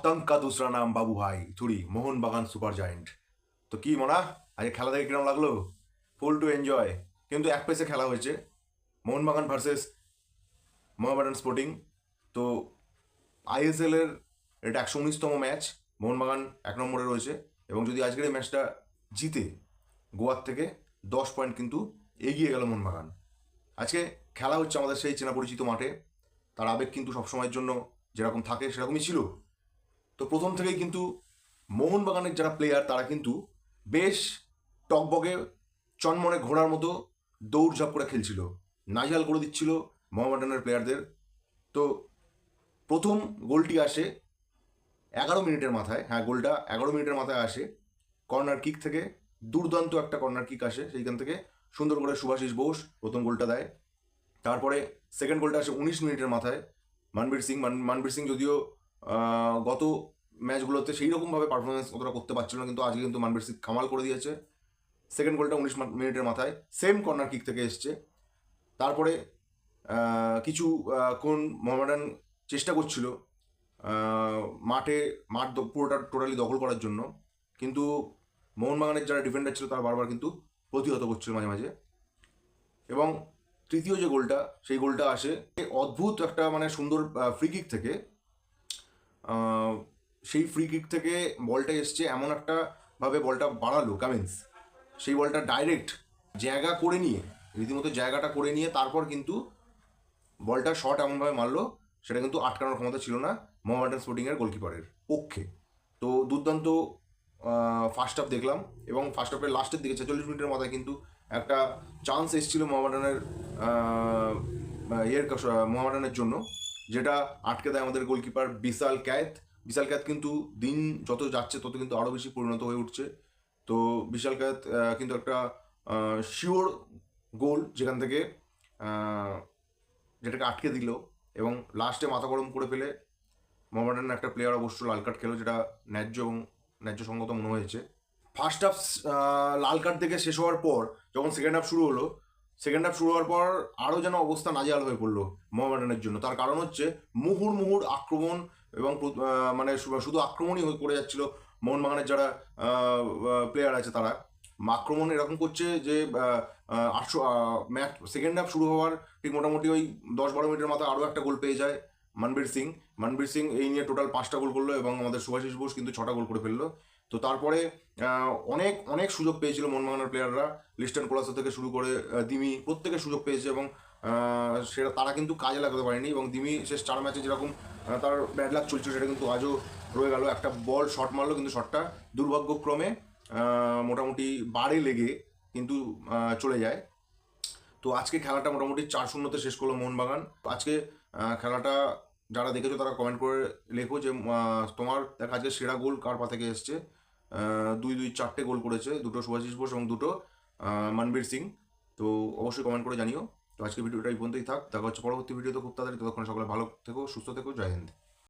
রোহতাং কা দুসরা নাম বাবু ভাই থুরি মোহনবাগান সুপার জয়েন্ট। তো কি মোনা, আজকে খেলা দেখে কিরম লাগল? ফুল টু এনজয় কিন্তু এক পেসে খেলা হয়েছে মোহনবাগান ভার্সেস মোহামেডান স্পোর্টিং তো আইএসএলের এটা একশো উনিশতম ম্যাচ মোহনবাগান এক নম্বরে রয়েছে। এবং যদি আজকের এই ম্যাচটা জিতে গোয়ার থেকে, দশ পয়েন্ট কিন্তু এগিয়ে গেল মোহনবাগান আজকে খেলা হচ্ছে আমাদের সেই চেনা পরিচিত মাঠে। তার আবেগ কিন্তু সবসময়ের জন্য যেরকম থাকে সেরকমই ছিল। তো প্রথম থেকেই কিন্তু মোহনবাগানের যারা প্লেয়ার তারা কিন্তু বেশ টকবগে, চনমনে ঘোড়ার মতো দৌড়ঝাঁপ করে খেলছিল। নাজাল করে দিচ্ছিল মোহামেডানের প্লেয়ারদের তো প্রথম গোলটি আসে এগারো মিনিটের মাথায়। হ্যাঁ গোলটা এগারো মিনিটের মাথায় আসে। কর্নার কিক থেকে দুর্দান্ত একটা কর্নার কিক আসে সেইখান থেকে। সুন্দর করে সুভাষিস বোস প্রথম গোলটা দেয়। তারপরে সেকেন্ড গোলটা আসে উনিশ মিনিটের মাথায়। মানবীর সিং, মান- মানবীর সিং যদিও গত ম্যাচগুলোতে সেই রকমভাবে পারফরমেন্স অতটা করতে পারছিল না, কিন্তু আজকে কিন্তু মানবীর সিং কামাল করে দিয়েছে। সেকেন্ড গোলটা উনিশ মিনিটের মাথায়। সেম কর্নার কিক থেকে এসছে। তারপরে কিছু কোন মোহামেডান চেষ্টা করছিল মাঠে, মাঠ পুরোটা টোটালি দখল করার জন্য। কিন্তু মোহনবাগানের যারা ডিফেন্ডার ছিল, তারা বারবার কিন্তু প্রতিহত করছিল মাঝে মাঝে। এবং তৃতীয় যে গোলটা সেই গোলটা আসে। অদ্ভুত একটা মানে সুন্দর ফ্রি কিক থেকে সেই ফ্রি কিক থেকে বলটা এসছে এমন একটা ভাবে বলটা বাড়ালো কামিন্স সেই বলটা ডাইরেক্ট জায়গা করে নিয়ে, রীতিমতো জায়গাটা করে নিয়ে তারপর কিন্তু বলটা শট এমনভাবে মারলো, সেটা কিন্তু আটকানোর ক্ষমতা ছিল না মোহামেডান স্পোর্টিংয়ের গোলকিপারের পক্ষে। তো দুর্দান্ত ফার্স্ট হাফ দেখলাম এবং ফার্স্ট হাফের লাস্টের দিকে ছেচল্লিশ মিনিটের মাথায় কিন্তু একটা চান্স এসেছিল মোহামেডানের ইয়ের মোহামেডানের জন্য। যেটা আটকে দেয় আমাদের গোলকিপার বিশাল ক্যাত বিশাল ক্যাত কিন্তু দিন যত যাচ্ছে তত কিন্তু আরও বেশি পরিণত হয়ে উঠছে। তো বিশাল আহ, কিন্তু একটা শিওর গোল যেখান থেকে যেটাকে আটকে দিল এবং লাস্টে মাথা গরম করে ফেলে মোহামেডান একটা প্লেয়ার অবশ্য লাল কার্ড খেলো যেটা ন্যায্য এবং ন্যায্য সঙ্গত মনে হয়েছে। ফার্স্ট হাফ লাল কার্ড থেকে শেষ হওয়ার পর যখন সেকেন্ড হাফ শুরু হলো সেকেন্ড হাফ শুরু হওয়ার পর আরও যেন অবস্থা নাজেহাল হয়ে পড়ল মোহামেডানের জন্য। তার কারণ হচ্ছে মুহুর মুহুর আক্রমণ এবং মানে শুধু আক্রমণই হয়ে করে যাচ্ছিল মোহনবাগানের যারা প্লেয়ার আছে তারা। আক্রমণ এরকম করছে যে আটশো ম্যাচ সেকেন্ড হাফ শুরু হওয়ার ঠিক মোটামুটি ওই দশ বারো মিনিটের মাথায় আরও একটা গোল পেয়ে যায় মনবীর সিং। মনবীর সিং এই নিয়ে টোটাল পাঁচটা গোল করল এবং আমাদের সুভাষিস বোস কিন্তু ছটা গোল করে ফেলল। তো তারপরে অনেক অনেক সুযোগ পেয়েছিল মোহনবাগানের প্লেয়াররা লিস্টন কোলাসা থেকে শুরু করে দিমি প্রত্যেকে সুযোগ পেয়েছে এবং সেটা তারা কিন্তু কাজে লাগাতে পারেনি এবং দিমি শেষ চার ম্যাচে যেরকম তার ব্যাড লাক চলছিল সেটা কিন্তু আজও রয়ে গেল। একটা বল শট মারলো কিন্তু শটটা দুর্ভাগ্যক্রমে মোটামুটি বারে লেগে কিন্তু চলে যায়। তো আজকে খেলাটা মোটামুটি চার শূন্যতে শেষ করল মোহনবাগান। আজকে খেলাটা যারা দেখেছ তারা কমেন্ট করে লেখো যে তোমার, দেখা আজকে সেরা গোল কার পা থেকে এসছে? দুই দুই চারটে গোল করেছে, দুটো শুভাশিস বোস এবং দুটো মানবীর সিং। তো অবশ্যই কমেন্ট করে জানিও। তো আজকে ভিডিওটা এই পর্যন্তই থাক। দেখা হচ্ছে পরবর্তী ভিডিওতে খুব তাড়াতাড়ি। ততক্ষণ সকলে ভালো থেকো, সুস্থ থেকো। জয় হিন্দ।